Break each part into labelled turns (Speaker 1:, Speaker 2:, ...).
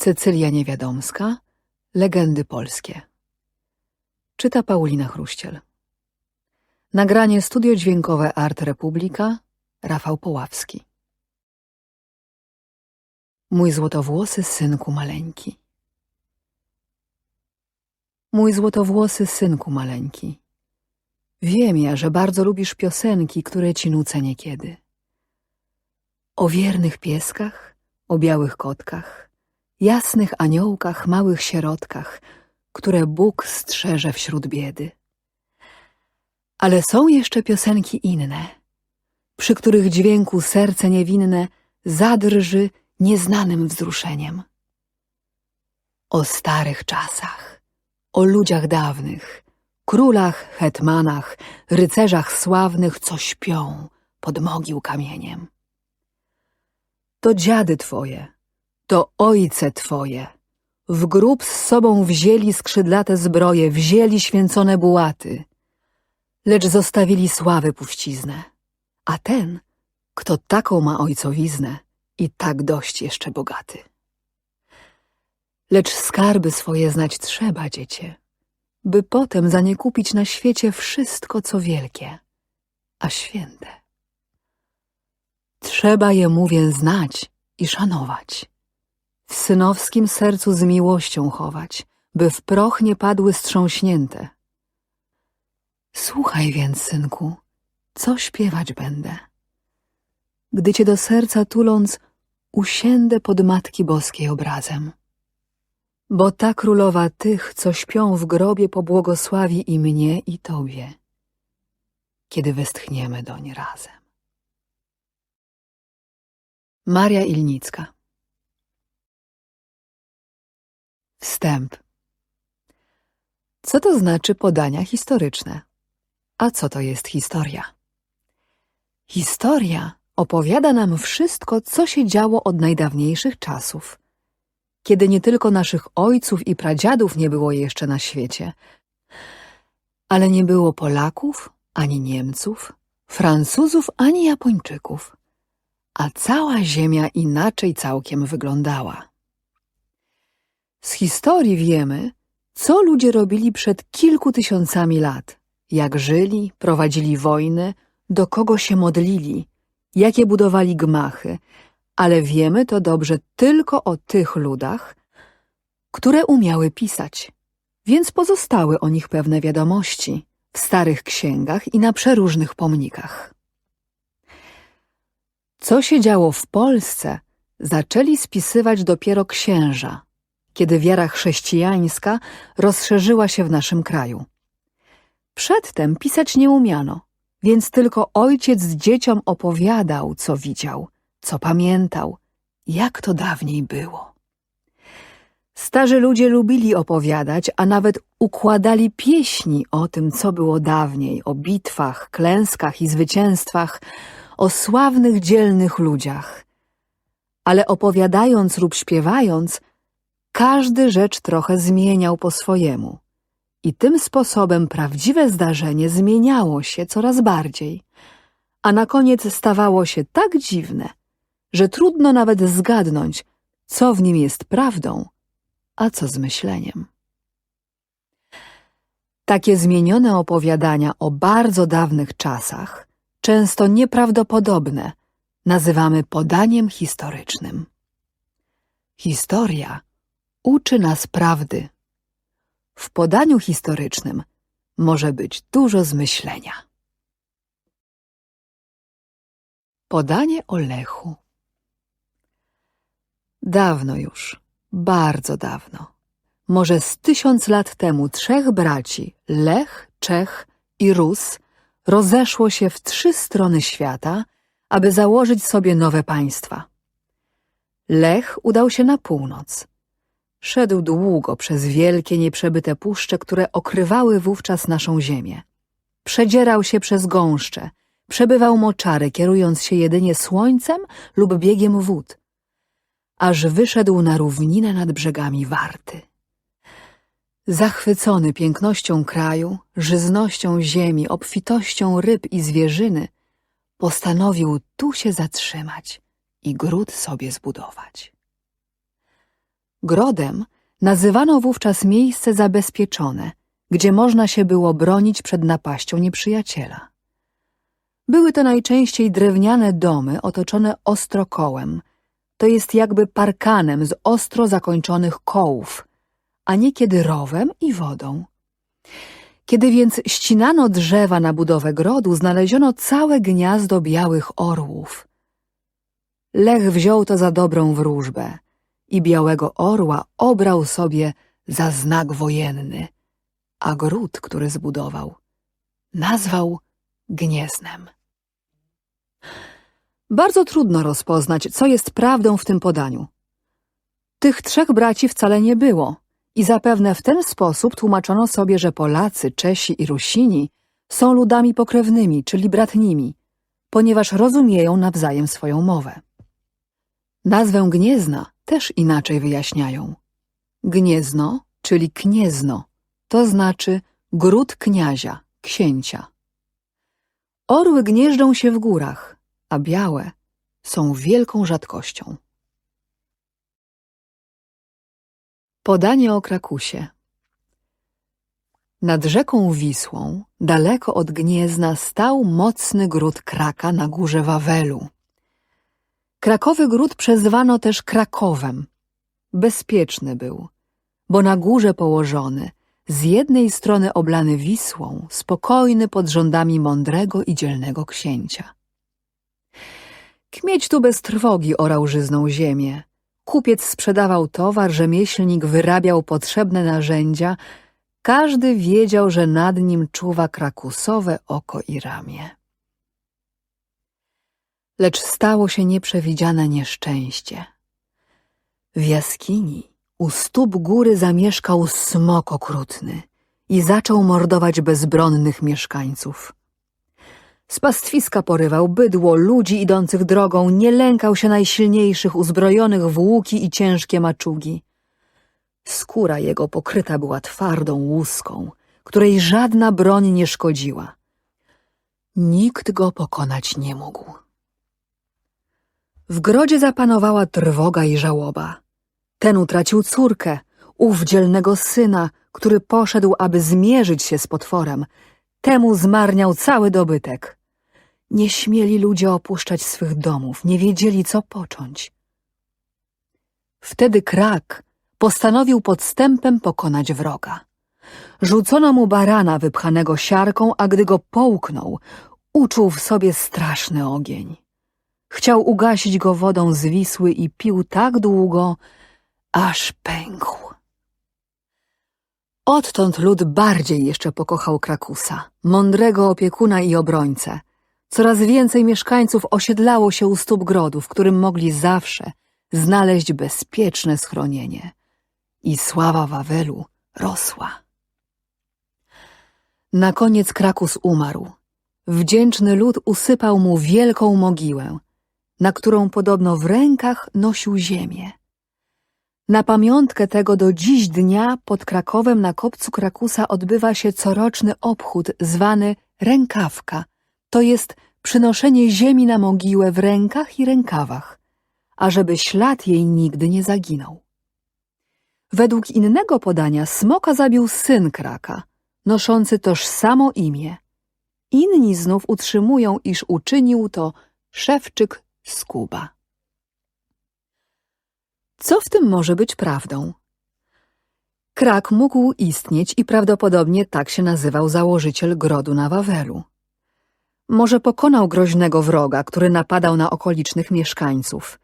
Speaker 1: Cecylia Niewiadomska Legendy polskie. Czyta Paulina Chruściel. Nagranie Studio Dźwiękowe Art Republika Rafał Poławski. Mój złotowłosy synku maleńki. Mój złotowłosy synku maleńki. Wiem ja, że bardzo lubisz piosenki, które ci nucę niekiedy. O wiernych pieskach, o białych kotkach, jasnych aniołkach, małych sierotkach, które Bóg strzeże wśród biedy. Ale są jeszcze piosenki inne, przy których dźwięku serce niewinne zadrży nieznanym wzruszeniem. O starych czasach, o ludziach dawnych, królach, hetmanach, rycerzach sławnych, co śpią pod mogił kamieniem. To dziady twoje, to ojce twoje, w grób z sobą wzięli skrzydlate zbroje, wzięli święcone bułaty, lecz zostawili sławy puściznę. A ten, kto taką ma ojcowiznę i tak dość jeszcze bogaty. Lecz skarby swoje znać trzeba, dziecię, by potem za nie kupić na świecie wszystko, co wielkie, a święte. Trzeba je mówię znać i szanować, w synowskim sercu z miłością chować, by w proch nie padły strząśnięte. Słuchaj więc, synku, co śpiewać będę. Gdy cię do serca tuląc, usiędę pod Matki Boskiej obrazem. Bo ta królowa tych, co śpią w grobie, pobłogosławi i mnie, i tobie, kiedy westchniemy doń razem. Maria Ilnicka Wstęp Co to znaczy podania historyczne? A co to jest historia? Historia opowiada nam wszystko, co się działo od najdawniejszych czasów, kiedy nie tylko naszych ojców i pradziadów nie było jeszcze na świecie, ale nie było Polaków, ani Niemców, Francuzów, ani Japończyków, a cała ziemia inaczej całkiem wyglądała. Z historii wiemy, co ludzie robili przed kilku tysiącami lat, jak żyli, prowadzili wojny, do kogo się modlili, jakie budowali gmachy, ale wiemy to dobrze tylko o tych ludach, które umiały pisać, więc pozostały o nich pewne wiadomości w starych księgach i na przeróżnych pomnikach. Co się działo w Polsce, zaczęli spisywać dopiero księża, kiedy wiara chrześcijańska rozszerzyła się w naszym kraju. Przedtem pisać nie umiano, więc tylko ojciec dzieciom opowiadał, co widział, co pamiętał, jak to dawniej było. Starzy ludzie lubili opowiadać, a nawet układali pieśni o tym, co było dawniej, o bitwach, klęskach i zwycięstwach, o sławnych, dzielnych ludziach. Ale opowiadając lub śpiewając, każdy rzecz trochę zmieniał po swojemu. I tym sposobem prawdziwe zdarzenie zmieniało się coraz bardziej, a na koniec stawało się tak dziwne, że trudno nawet zgadnąć, co w nim jest prawdą, a co zmyśleniem. Takie zmienione opowiadania o bardzo dawnych czasach, często nieprawdopodobne, nazywamy podaniem historycznym. Historia uczy nas prawdy. W podaniu historycznym może być dużo zmyślenia. Podanie o Lechu Dawno już, bardzo dawno, może z tysiąc lat temu trzech braci, Lech, Czech i Rus, rozeszło się w trzy strony świata, aby założyć sobie nowe państwa. Lech udał się na północ. Szedł długo przez wielkie, nieprzebyte puszcze, które okrywały wówczas naszą ziemię. Przedzierał się przez gąszcze, przebywał moczary, kierując się jedynie słońcem lub biegiem wód, aż wyszedł na równinę nad brzegami Warty. Zachwycony pięknością kraju, żyznością ziemi, obfitością ryb i zwierzyny, postanowił tu się zatrzymać i gród sobie zbudować. Grodem nazywano wówczas miejsce zabezpieczone, gdzie można się było bronić przed napaścią nieprzyjaciela. Były to najczęściej drewniane domy otoczone ostrokołem, to jest jakby parkanem z ostro zakończonych kołów, a niekiedy rowem i wodą. Kiedy więc ścinano drzewa na budowę grodu, znaleziono całe gniazdo białych orłów. Lech wziął to za dobrą wróżbę i białego orła obrał sobie za znak wojenny, a gród, który zbudował, nazwał Gnieznem. Bardzo trudno rozpoznać, co jest prawdą w tym podaniu. Tych trzech braci wcale nie było i zapewne w ten sposób tłumaczono sobie, że Polacy, Czesi i Rusini są ludami pokrewnymi, czyli bratnimi, ponieważ rozumieją nawzajem swoją mowę. Nazwę Gniezna też inaczej wyjaśniają. Gniezno, czyli kniezno, to znaczy gród kniazia, księcia. Orły gnieżdżą się w górach, a białe są wielką rzadkością. Podanie o Krakusie Nad rzeką Wisłą, daleko od Gniezna, stał mocny gród Kraka na górze Wawelu. Krakowy gród przezwano też Krakowem. Bezpieczny był, bo na górze położony, z jednej strony oblany Wisłą, spokojny pod rządami mądrego i dzielnego księcia. Kmieć tu bez trwogi orał żyzną ziemię. Kupiec sprzedawał towar, rzemieślnik wyrabiał potrzebne narzędzia. Każdy wiedział, że nad nim czuwa krakusowe oko i ramię. Lecz stało się nieprzewidziane nieszczęście. W jaskini u stóp góry zamieszkał smok okrutny i zaczął mordować bezbronnych mieszkańców. Z pastwiska porywał bydło, ludzi idących drogą, nie lękał się najsilniejszych, uzbrojonych w łuki i ciężkie maczugi. Skóra jego pokryta była twardą łuską, której żadna broń nie szkodziła. Nikt go pokonać nie mógł. W grodzie zapanowała trwoga i żałoba. Ten utracił córkę, ów dzielnego syna, który poszedł, aby zmierzyć się z potworem. Temu zmarniał cały dobytek. Nie śmieli ludzie opuszczać swych domów, nie wiedzieli, co począć. Wtedy krak postanowił podstępem pokonać wroga. Rzucono mu barana wypchanego siarką, a gdy go połknął, uczuł w sobie straszny ogień. Chciał ugasić go wodą z Wisły i pił tak długo, aż pękł. Odtąd lud bardziej jeszcze pokochał Krakusa, mądrego opiekuna i obrońcę. Coraz więcej mieszkańców osiedlało się u stóp grodu, w którym mogli zawsze znaleźć bezpieczne schronienie. I sława Wawelu rosła. Na koniec Krakus umarł. Wdzięczny lud usypał mu wielką mogiłę, na którą podobno w rękach nosił ziemię. Na pamiątkę tego do dziś dnia pod Krakowem na kopcu Krakusa odbywa się coroczny obchód zwany rękawka, to jest przynoszenie ziemi na mogiłę w rękach i rękawach, ażeby ślad jej nigdy nie zaginął. Według innego podania smoka zabił syn Kraka, noszący tożsamo imię. Inni znów utrzymują, iż uczynił to szewczyk Skuba. Co w tym może być prawdą? Krak mógł istnieć i prawdopodobnie tak się nazywał założyciel grodu na Wawelu. Może pokonał groźnego wroga, który napadał na okolicznych mieszkańców,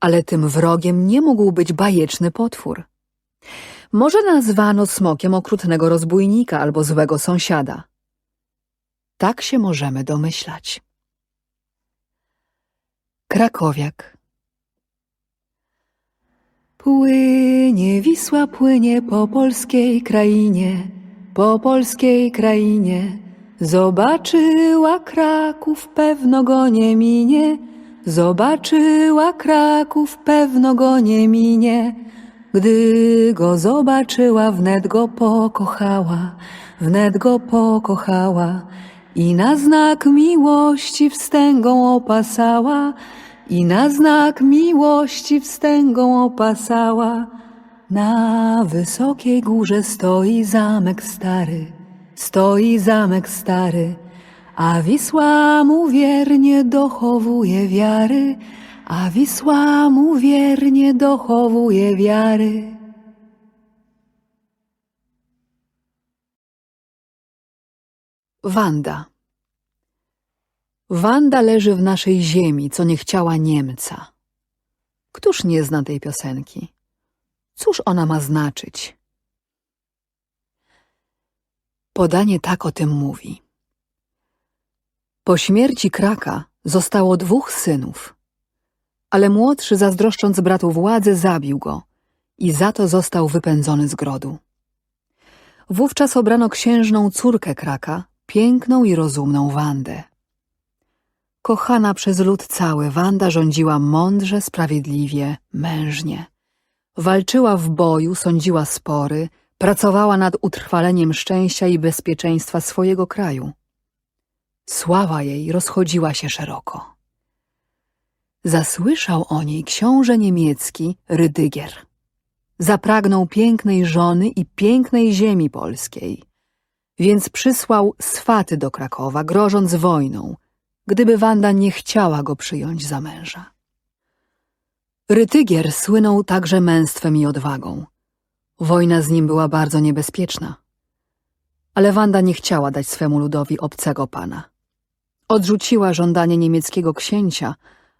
Speaker 1: ale tym wrogiem nie mógł być bajeczny potwór. Może nazwano smokiem okrutnego rozbójnika albo złego sąsiada. Tak się możemy domyślać. Krakowiak Płynie Wisła, płynie po polskiej krainie, po polskiej krainie. Zobaczyła Kraków, pewno go nie minie. Zobaczyła Kraków, pewno go nie minie. Gdy go zobaczyła, wnet go pokochała, wnet go pokochała. I na znak miłości wstęgą opasała, i na znak miłości wstęgą opasała. Na wysokiej górze stoi zamek stary, stoi zamek stary, a Wisła mu wiernie dochowuje wiary, a Wisła mu wiernie dochowuje wiary. Wanda Wanda leży w naszej ziemi, co nie chciała Niemca. Któż nie zna tej piosenki? Cóż ona ma znaczyć? Podanie tak o tym mówi. Po śmierci Kraka zostało dwóch synów, ale młodszy, zazdroszcząc bratu władzy, zabił go i za to został wypędzony z grodu. Wówczas obrano księżną córkę Kraka, piękną i rozumną Wandę. Kochana przez lud cały, Wanda rządziła mądrze, sprawiedliwie, mężnie. Walczyła w boju, sądziła spory, pracowała nad utrwaleniem szczęścia i bezpieczeństwa swojego kraju. Sława jej rozchodziła się szeroko. Zasłyszał o niej książę niemiecki Rydygier. Zapragnął pięknej żony i pięknej ziemi polskiej, więc przysłał swaty do Krakowa, grożąc wojną, gdyby Wanda nie chciała go przyjąć za męża. Rytygier słynął także męstwem i odwagą. Wojna z nim była bardzo niebezpieczna. Ale Wanda nie chciała dać swemu ludowi obcego pana. Odrzuciła żądanie niemieckiego księcia,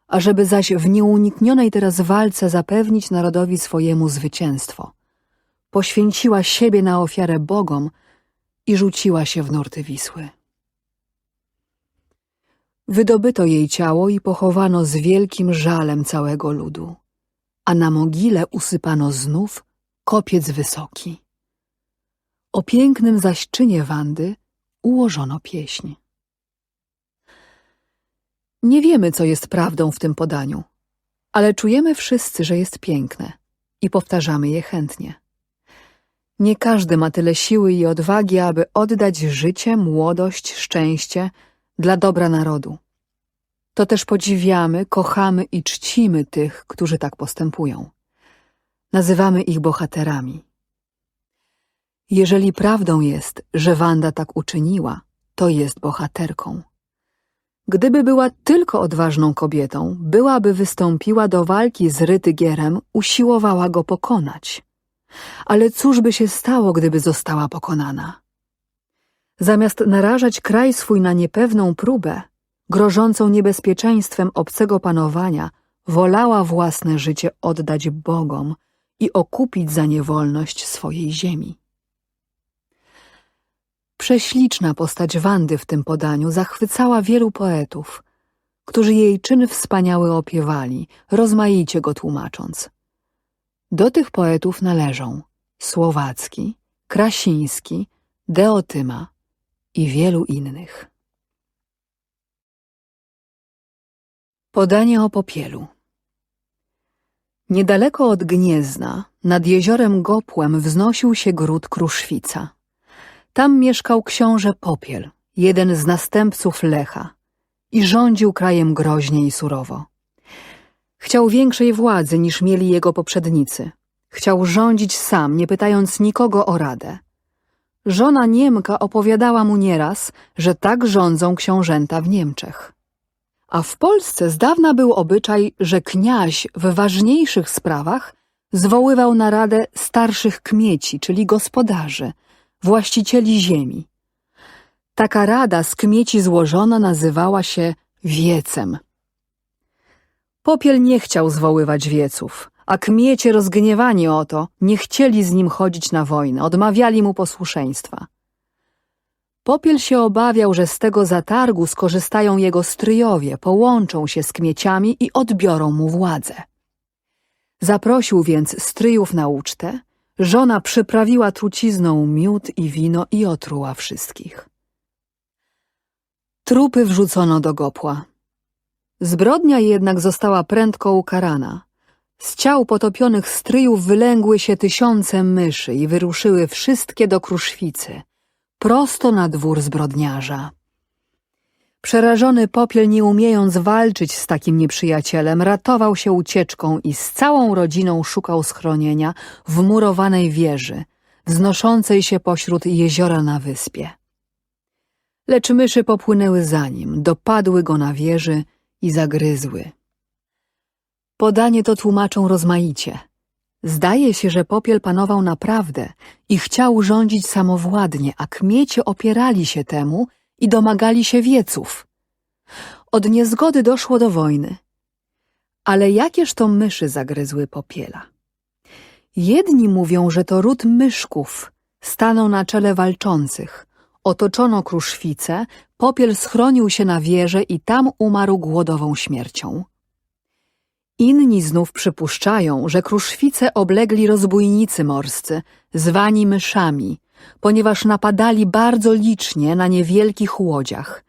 Speaker 1: ażeby zaś w nieuniknionej teraz walce zapewnić narodowi swojemu zwycięstwo. Poświęciła siebie na ofiarę bogom i rzuciła się w nurty Wisły. Wydobyto jej ciało i pochowano z wielkim żalem całego ludu, a na mogile usypano znów kopiec wysoki. O pięknym zaś czynie Wandy ułożono pieśń. Nie wiemy, co jest prawdą w tym podaniu, ale czujemy wszyscy, że jest piękne i powtarzamy je chętnie. Nie każdy ma tyle siły i odwagi, aby oddać życie, młodość, szczęście dla dobra narodu. To też podziwiamy, kochamy i czcimy tych, którzy tak postępują. Nazywamy ich bohaterami. Jeżeli prawdą jest, że Wanda tak uczyniła, to jest bohaterką. Gdyby była tylko odważną kobietą, byłaby wystąpiła do walki z Rytygierem, usiłowała go pokonać. Ale cóż by się stało, gdyby została pokonana? Zamiast narażać kraj swój na niepewną próbę, grożącą niebezpieczeństwem obcego panowania, wolała własne życie oddać Bogom i okupić za nie wolność swojej ziemi. Prześliczna postać Wandy w tym podaniu zachwycała wielu poetów, którzy jej czyn wspaniały opiewali, rozmaicie go tłumacząc. Do tych poetów należą Słowacki, Krasiński, Deotyma i wielu innych. Podanie o popielu Niedaleko od Gniezna, nad jeziorem Gopłem wznosił się gród Kruszwica. Tam mieszkał książę Popiel, jeden z następców Lecha i rządził krajem groźnie i surowo. Chciał większej władzy niż mieli jego poprzednicy. Chciał rządzić sam, nie pytając nikogo o radę. Żona Niemka opowiadała mu nieraz, że tak rządzą książęta w Niemczech. A w Polsce z dawna był obyczaj, że kniaź w ważniejszych sprawach zwoływał na radę starszych kmieci, czyli gospodarzy, właścicieli ziemi. Taka rada z kmieci złożona nazywała się wiecem. Popiel nie chciał zwoływać wieców, a kmiecie rozgniewani o to nie chcieli z nim chodzić na wojnę, odmawiali mu posłuszeństwa. Popiel się obawiał, że z tego zatargu skorzystają jego stryjowie, połączą się z kmieciami i odbiorą mu władzę. Zaprosił więc stryjów na ucztę, żona przyprawiła trucizną miód i wino i otruła wszystkich. Trupy wrzucono do gopła. Zbrodnia jednak została prędko ukarana. Z ciał potopionych stryjów wylęgły się tysiące myszy i wyruszyły wszystkie do kruszwicy – prosto na dwór zbrodniarza. Przerażony popiel, nie umiejąc walczyć z takim nieprzyjacielem, ratował się ucieczką i z całą rodziną szukał schronienia w murowanej wieży, wznoszącej się pośród jeziora na wyspie. Lecz myszy popłynęły za nim, dopadły go na wieży i zagryzły. Podanie to tłumaczą rozmaicie. Zdaje się, że popiel panował naprawdę i chciał rządzić samowładnie, a kmiecie opierali się temu i domagali się wieców. Od niezgody doszło do wojny. Ale jakież to myszy zagryzły popiela? Jedni mówią, że to ród myszków stanął na czele walczących. Otoczono kruszwice, popiel schronił się na wieży i tam umarł głodową śmiercią. Inni znów przypuszczają, że kruszwice oblegli rozbójnicy morscy, zwani myszami, ponieważ napadali bardzo licznie na niewielkich łodziach.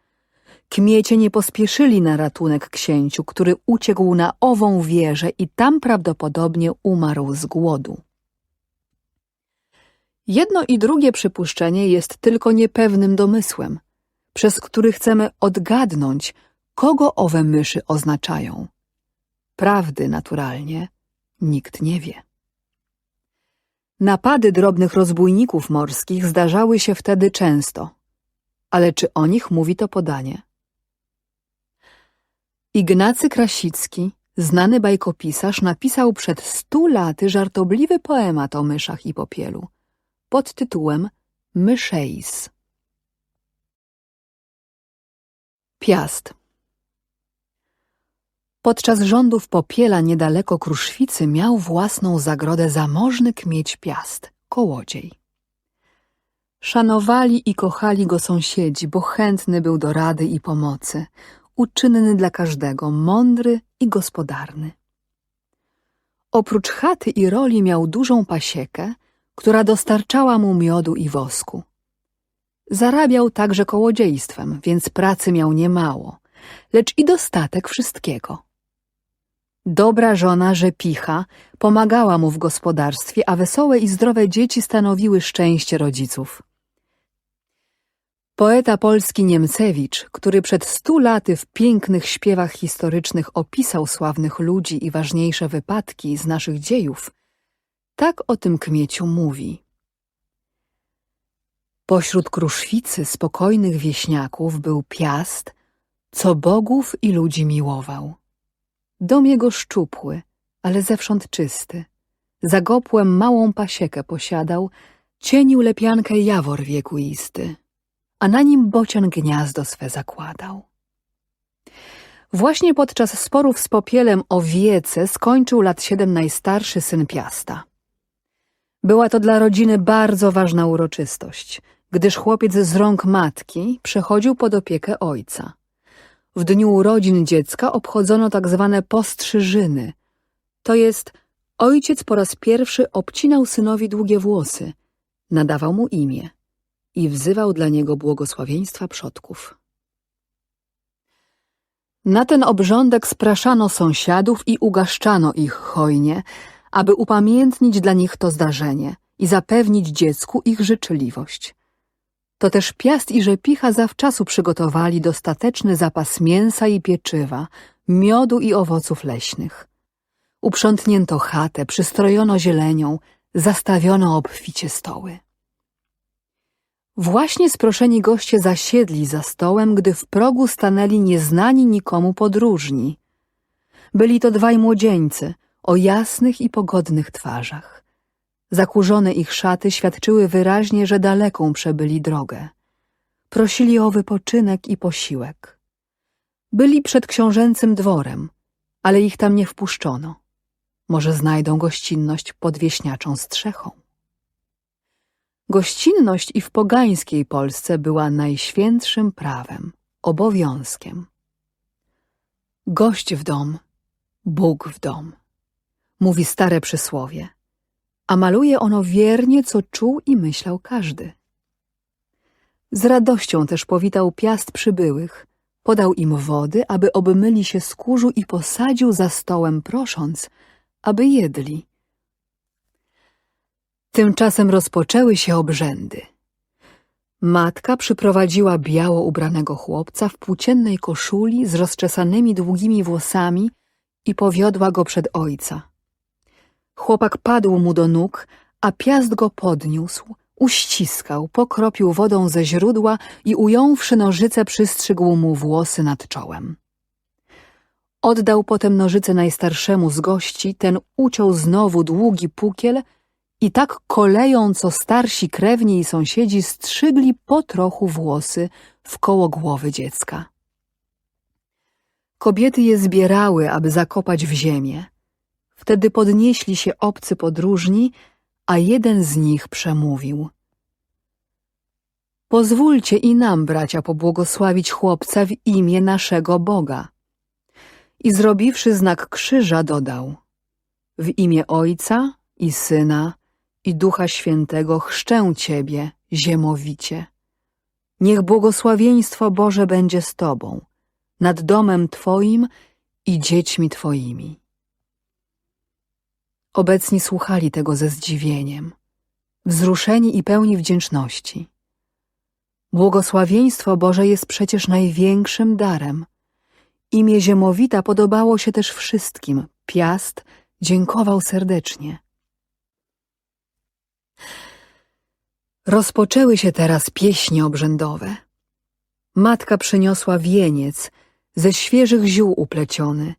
Speaker 1: Kmiecie nie pospieszyli na ratunek księciu, który uciekł na ową wieżę i tam prawdopodobnie umarł z głodu. Jedno i drugie przypuszczenie jest tylko niepewnym domysłem, przez który chcemy odgadnąć, kogo owe myszy oznaczają. Prawdy, naturalnie, nikt nie wie. Napady drobnych rozbójników morskich zdarzały się wtedy często, ale czy o nich mówi to podanie? Ignacy Krasicki, znany bajkopisarz, napisał przed stu laty żartobliwy poemat o myszach i popielu pod tytułem Myszeis. Piast Podczas rządów Popiela niedaleko Kruszwicy miał własną zagrodę zamożny kmieć Piast, kołodziej. Szanowali i kochali go sąsiedzi, bo chętny był do rady i pomocy, uczynny dla każdego, mądry i gospodarny. Oprócz chaty i roli miał dużą pasiekę, która dostarczała mu miodu i wosku. Zarabiał także kołodziejstwem, więc pracy miał niemało, lecz i dostatek wszystkiego. Dobra żona Rzepicha pomagała mu w gospodarstwie, a wesołe i zdrowe dzieci stanowiły szczęście rodziców. Poeta polski Niemcewicz, który przed stu laty w pięknych śpiewach historycznych opisał sławnych ludzi i ważniejsze wypadki z naszych dziejów, tak o tym kmieciu mówi. Pośród kruszwicy spokojnych wieśniaków był piast, co bogów i ludzi miłował. Dom jego szczupły, ale zewsząd czysty. Za gopłem małą pasiekę posiadał, cienił lepiankę jawor wiekuisty, a na nim bocian gniazdo swe zakładał. Właśnie podczas sporów z Popielem o wiece skończył lat siedem najstarszy syn Piasta. Była to dla rodziny bardzo ważna uroczystość, gdyż chłopiec z rąk matki przechodził pod opiekę ojca. W dniu urodzin dziecka obchodzono tak zwane postrzyżyny. To jest, ojciec po raz pierwszy obcinał synowi długie włosy, nadawał mu imię i wzywał dla niego błogosławieństwa przodków. Na ten obrządek spraszano sąsiadów i ugaszczano ich hojnie, aby upamiętnić dla nich to zdarzenie i zapewnić dziecku ich życzliwość. To też Piast i Rzepicha zawczasu przygotowali dostateczny zapas mięsa i pieczywa, miodu i owoców leśnych. Uprzątnięto chatę, przystrojono zielenią, zastawiono obficie stoły. Właśnie sproszeni goście zasiedli za stołem, gdy w progu stanęli nieznani nikomu podróżni. Byli to dwaj młodzieńcy o jasnych i pogodnych twarzach. Zakurzone ich szaty świadczyły wyraźnie, że daleką przebyli drogę. Prosili o wypoczynek i posiłek. Byli przed książęcym dworem, ale ich tam nie wpuszczono. Może znajdą gościnność pod wieśniaczą strzechą. Gościnność i w pogańskiej Polsce była najświętszym prawem, obowiązkiem. Gość w dom, Bóg w dom, mówi stare przysłowie – a maluje ono wiernie, co czuł i myślał każdy. Z radością też powitał piast przybyłych, podał im wody, aby obmyli się z kurzu i posadził za stołem, prosząc, aby jedli. Tymczasem rozpoczęły się obrzędy. Matka przyprowadziła biało ubranego chłopca w płóciennej koszuli z rozczesanymi długimi włosami i powiodła go przed ojca. Chłopak padł mu do nóg, a piast go podniósł, uściskał, pokropił wodą ze źródła i ująwszy nożyce przystrzygł mu włosy nad czołem. Oddał potem nożyce najstarszemu z gości, ten uciął znowu długi pukiel i tak koleją, co starsi krewni i sąsiedzi strzygli po trochu włosy wkoło głowy dziecka. Kobiety je zbierały, aby zakopać w ziemię. Wtedy podnieśli się obcy podróżni, a jeden z nich przemówił. Pozwólcie i nam, bracia, pobłogosławić chłopca w imię naszego Boga. I zrobiwszy znak krzyża, dodał: W imię Ojca i Syna i Ducha Świętego chrzczę Ciebie, ziemowicie. Niech błogosławieństwo Boże będzie z Tobą, nad domem Twoim i dziećmi Twoimi. Obecni słuchali tego ze zdziwieniem, wzruszeni i pełni wdzięczności. Błogosławieństwo Boże jest przecież największym darem. Imię Ziemowita podobało się też wszystkim. Piast dziękował serdecznie. Rozpoczęły się teraz pieśni obrzędowe. Matka przyniosła wieniec ze świeżych ziół upleciony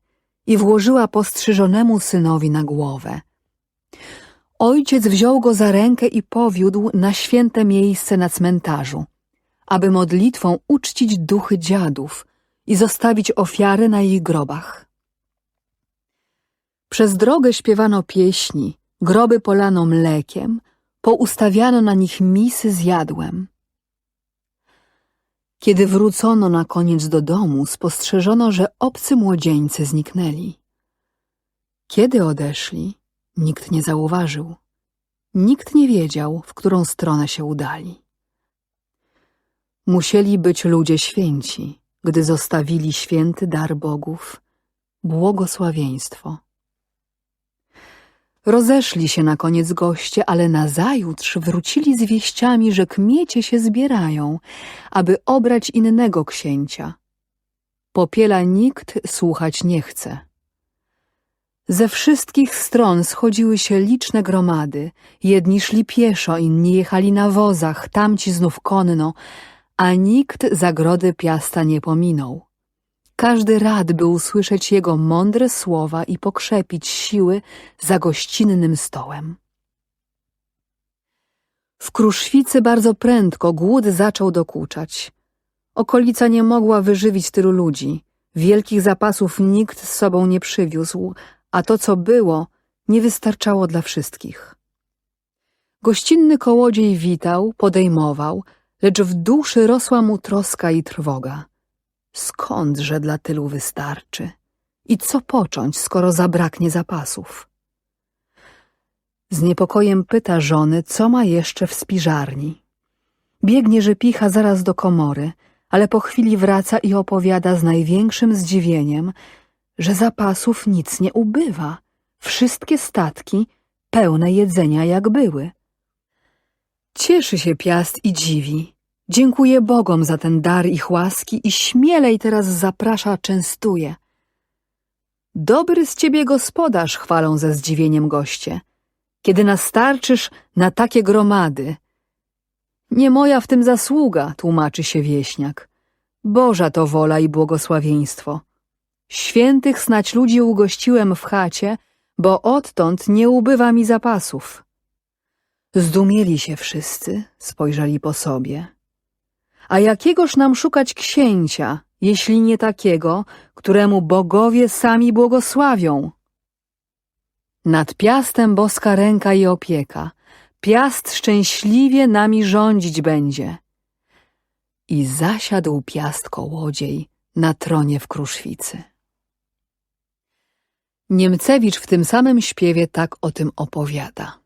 Speaker 1: i włożyła postrzyżonemu synowi na głowę. Ojciec wziął go za rękę i powiódł na święte miejsce na cmentarzu, aby modlitwą uczcić duchy dziadów i zostawić ofiary na ich grobach. Przez drogę śpiewano pieśni, groby polano mlekiem, poustawiano na nich misy z jadłem. Kiedy wrócono na koniec do domu, spostrzeżono, że obcy młodzieńcy zniknęli. Kiedy odeszli, nikt nie zauważył. Nikt nie wiedział, w którą stronę się udali. Musieli być ludzie święci, gdy zostawili święty dar bogów, błogosławieństwo. Rozeszli się na koniec goście, ale nazajutrz wrócili z wieściami, że kmiecie się zbierają, aby obrać innego księcia. Popiela nikt słuchać nie chce. Ze wszystkich stron schodziły się liczne gromady. Jedni szli pieszo, inni jechali na wozach, tamci znów konno, a nikt zagrody Piasta nie pominął. Każdy rad, by usłyszeć jego mądre słowa i pokrzepić siły za gościnnym stołem. W Kruszwicy bardzo prędko głód zaczął dokuczać. Okolica nie mogła wyżywić tylu ludzi. Wielkich zapasów nikt z sobą nie przywiózł, a to, co było, nie wystarczało dla wszystkich. Gościnny kołodziej witał, podejmował, lecz w duszy rosła mu troska i trwoga. Skądże dla tylu wystarczy? I co począć, skoro zabraknie zapasów? Z niepokojem pyta żony, co ma jeszcze w spiżarni. Biegnie rzepicha zaraz do komory, ale po chwili wraca i opowiada z największym zdziwieniem, że zapasów nic nie ubywa. Wszystkie statki pełne jedzenia jak były. Cieszy się Piast i dziwi. Dziękuję Bogom za ten dar ich łaski i śmielej teraz zaprasza, częstuje. Dobry z ciebie gospodarz, chwalą ze zdziwieniem goście, kiedy nastarczysz na takie gromady. Nie moja w tym zasługa, tłumaczy się wieśniak. Boża to wola i błogosławieństwo. Świętych snać ludzi ugościłem w chacie, bo odtąd nie ubywa mi zapasów. Zdumieli się wszyscy, spojrzeli po sobie. A jakiegoż nam szukać księcia, jeśli nie takiego, któremu bogowie sami błogosławią? Nad piastem boska ręka i opieka, piast szczęśliwie nami rządzić będzie. I zasiadł piast kołodziej na tronie w Kruszwicy. Niemcewicz w tym samym śpiewie tak o tym opowiada.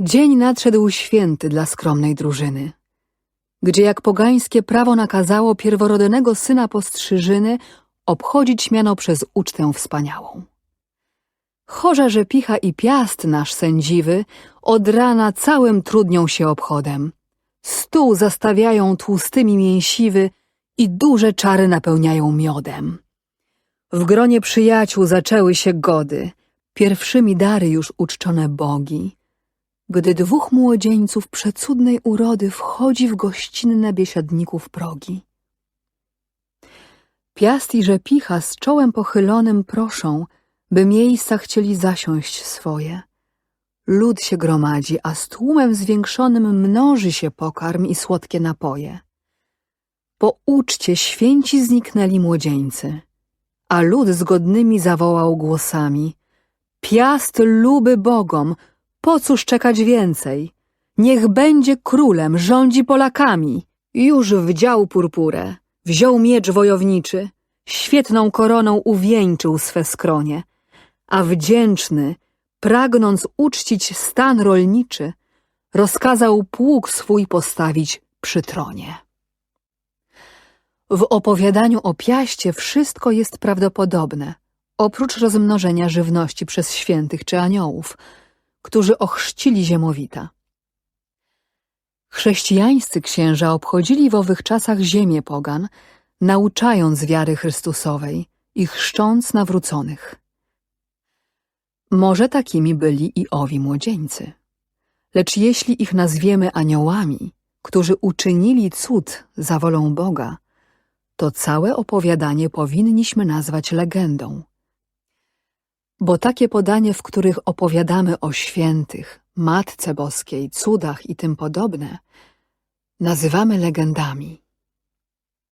Speaker 1: Dzień nadszedł święty dla skromnej drużyny, gdzie jak pogańskie prawo nakazało pierworodnego syna postrzyżyny obchodzić miano przez ucztę wspaniałą. Chorza rzepicha i piast nasz sędziwy od rana całym trudnią się obchodem. Stół zastawiają tłustymi mięsiwy i duże czary napełniają miodem. W gronie przyjaciół zaczęły się gody, pierwszymi dary już uczczone bogi. Gdy dwóch młodzieńców przecudnej urody wchodzi w gościnne biesiadników progi. Piast i rzepicha z czołem pochylonym proszą, by miejsca chcieli zasiąść swoje. Lud się gromadzi, a z tłumem zwiększonym mnoży się pokarm i słodkie napoje. Po uczcie święci zniknęli młodzieńcy, a lud zgodnymi zawołał głosami Piast luby bogom, po cóż czekać więcej? Niech będzie królem, rządzi Polakami. Już wdział purpurę, wziął miecz wojowniczy, świetną koroną uwieńczył swe skronie, a wdzięczny, pragnąc uczcić stan rolniczy, rozkazał pług swój postawić przy tronie. W opowiadaniu o piaście wszystko jest prawdopodobne, oprócz rozmnożenia żywności przez świętych czy aniołów, którzy ochrzcili ziemowita. Chrześcijańscy księża obchodzili w owych czasach ziemię pogan, nauczając wiary Chrystusowej i chrzcząc nawróconych. Może takimi byli i owi młodzieńcy. Lecz jeśli ich nazwiemy aniołami, którzy uczynili cud za wolą Boga, to całe opowiadanie powinniśmy nazwać legendą. Bo takie podanie, w których opowiadamy o świętych, Matce Boskiej, cudach i tym podobne, nazywamy legendami.